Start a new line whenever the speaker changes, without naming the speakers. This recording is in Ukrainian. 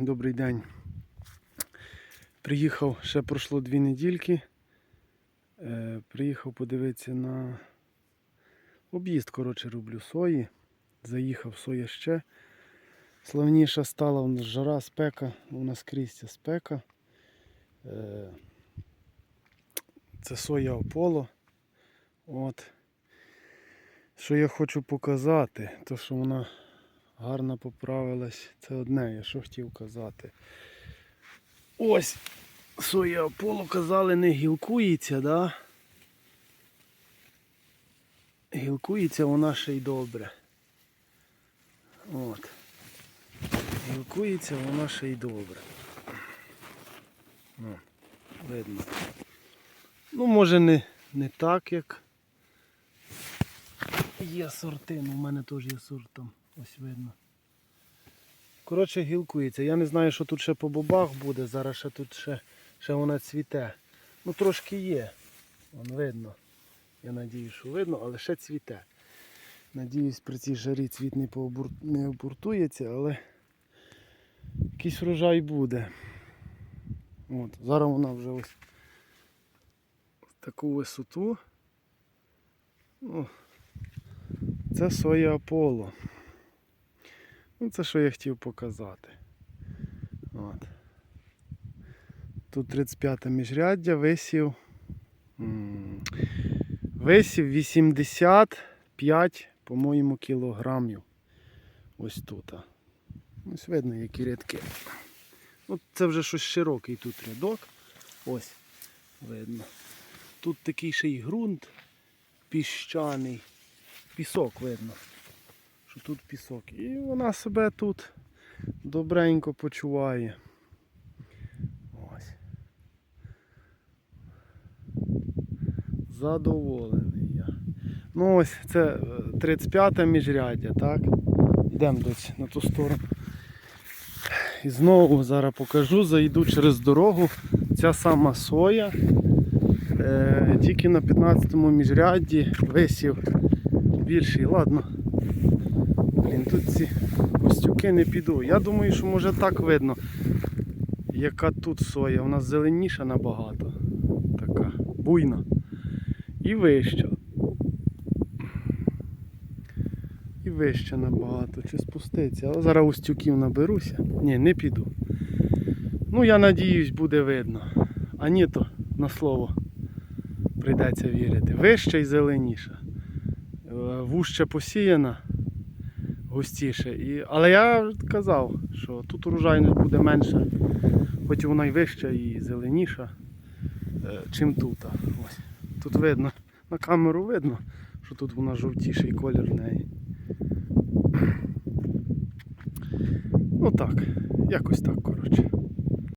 Добрий день. Приїхав, ще пройшло дві недільки. Е, приїхав подивитися на об'їзд, коротше, роблю сої. Заїхав соя ще. Славніша стала у нас жара, спека, у нас крізь спека. Е, це соя Ополо. От. Що я хочу показати, то що вона гарно поправилась. Це одне, я що хотів казати. Ось соя Аполло казали, не гілкується, да? Гілкується вона ще й добре. От. Гілкується вона ще й добре. О, видно. Ну, може не, не так, як є сорти, ну в мене теж є сорт там, ось видно. Коротше, гілкується. Я не знаю, що тут ще по бобах буде. Зараз ще тут ще, ще вона цвіте. Ну трошки є. Вон видно. Я надію, що видно, але ще цвіте. Надіюсь, при цій жарі цвіт не, пообур... не обуртується, але якийсь врожай буде. От, зараз вона вже ось таку висоту. Ну, це соя Аполло. Ну, це що я хотів показати. От. Тут 35 міжряддя висів. Висів 85, по-моєму, кілограмів. Ось тут. Ось видно, які рядки. Ну, це вже щось широкий тут рядок. Ось, видно. Тут такий ще й ґрунт піщаний. Пісок видно що тут пісок. І вона себе тут добренько почуває. Ось. Задоволений я. Ну ось це 35 міжряддя, так? Йдемо десь на ту сторону. І знову зараз покажу, зайду через дорогу. Ця сама соя. Е, тільки на 15-му міжрядді висів більший. Ладно, Блін, тут ці костюки не піду. Я думаю, що може так видно, яка тут соя. Вона зеленіша набагато. Така буйна. І вища. І вища набагато. Чи спуститься. Але зараз устюків наберуся. Ні, не піду. Ну, я надіюсь, буде видно. А ні, то на слово прийдеться вірити. Вища і зеленіша. Е, Вужче посіяна густіше. І... Але я казав, що тут урожайність буде менша, хоч вона й вища і зеленіша, е, чим тут. Ось. Тут видно, на камеру видно, що тут вона жовтіший колір в неї. Ну так, якось так, коротше.